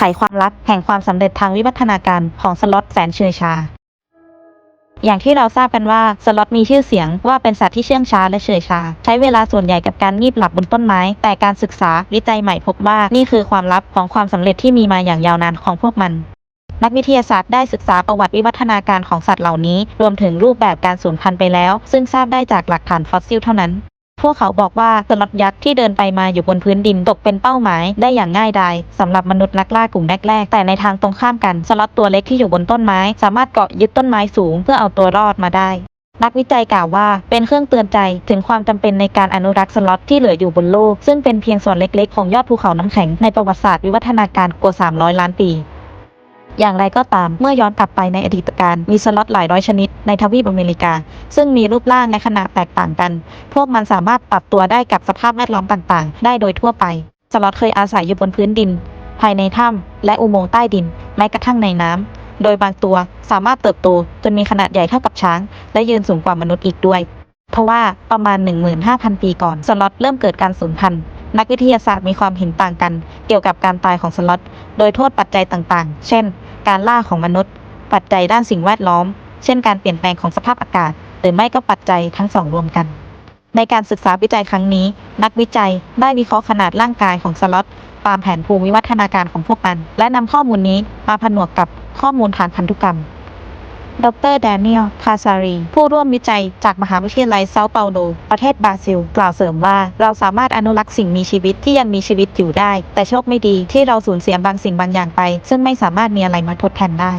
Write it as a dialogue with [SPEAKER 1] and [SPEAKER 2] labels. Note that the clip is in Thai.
[SPEAKER 1] ไขความลับแห่งความสำเร็จทางวิวัฒนาการของสล็อตแสนเชยชา อย่างที่เราทราบกันว่าสล็อตมีชื่อเสียงว่าเป็นสัตว์ที่เชื่องช้าและเฉอยชา ใช้เวลาส่วนใหญ่กับการงีบหลับบนต้นไม้ แต่การศึกษาวิจัยใหม่พบว่านี่คือความลับของความสำเร็จที่มีมาอย่างยาวนานของพวกมันนักวิทยาศาสตร์ได้ศึกษาประวัติวิวัฒนาการของสัตว์เหล่านี้ รวมถึงรูปแบบการสูญพันธุ์ไปแล้ว ซึ่งทราบได้จากหลักฐานฟอสซิลเท่านั้น พวกเขาบอกว่าสล็อตยักษ์ที่เดินไปมาอยู่บนพื้นดินตกเป็นเป้าหมายได้อย่างง่ายดายสำหรับมนุษย์นักล่ากลุ่มแรกๆ แต่ในทางตรงข้ามกันสล็อตตัวเล็กที่อยู่บนต้นไม้ สามารถเกาะยึดต้นไม้สูงเพื่อเอาตัวรอดมาได้ นักวิจัยกล่าวว่าเป็นเครื่องเตือนใจถึงความจำเป็นในการอนุรักษ์สล็อตที่เหลืออยู่บนโลก ซึ่งเป็นเพียงส่วนเล็กๆ ของยอดภูเขาน้ำแข็งในประวัติศาสตร์วิวัฒนาการกว่า 300 ล้านปี อย่างไรก็ตามเมื่อย้อนกลับไปในอดีตการมีสล็อตหลายร้อยชนิดในทวีปอเมริกา ซึ่งมีรูปร่างและขนาดแตกต่างกัน พวกมันสามารถปรับตัวได้กับสภาพแวดล้อมต่างๆ ได้โดยทั่วไป สล็อตเคยอาศัยอยู่บนพื้นดิน ภายในถ้ำและอุโมงค์ใต้ดิน แม้กระทั่งในน้ำโดยบางตัวสามารถเติบโตจนมีขนาดใหญ่เท่ากับช้าง และยืนสูงกว่ามนุษย์อีกด้วย เพราะว่าประมาณ 15,000 ปีก่อนสล็อตเริ่มเกิดการสูญพันธุ์นักวิทยาศาสตร์มีความเห็นต่างกัน เกี่ยวกับการตายของสล็อต โดยโทษปัจจัยต่างๆ เช่น การล่าของมนุษย์ ปัจจัยด้านสิ่งแวดล้อม เช่นการเปลี่ยนแปลงของสภาพอากาศ หรือไม่ก็ปัจจัยทั้งสองรวมกัน ในการศึกษาวิจัยครั้งนี้ นักวิจัยได้วิเคราะห์ขนาดร่างกายของสล็อตตามแผนภูมิวิวัฒนาการของพวกมัน และนำข้อมูลนี้มาผนวกกับข้อมูลฐานพันธุกรรม ดรแดเนียล คาซารี ผู้ร่วมวิจัยจากมหาวิทยาลัยเซาเปาโล ประเทศบราซิล กล่าวเสริมว่า เราสามารถอนุรักษ์สิ่งมีชีวิตที่ยังมีชีวิตอยู่ได้ แต่โชคไม่ดีที่เราสูญเสียบางสิ่งบางอย่างไป ซึ่งไม่สามารถมีอะไรมาทดแทนได้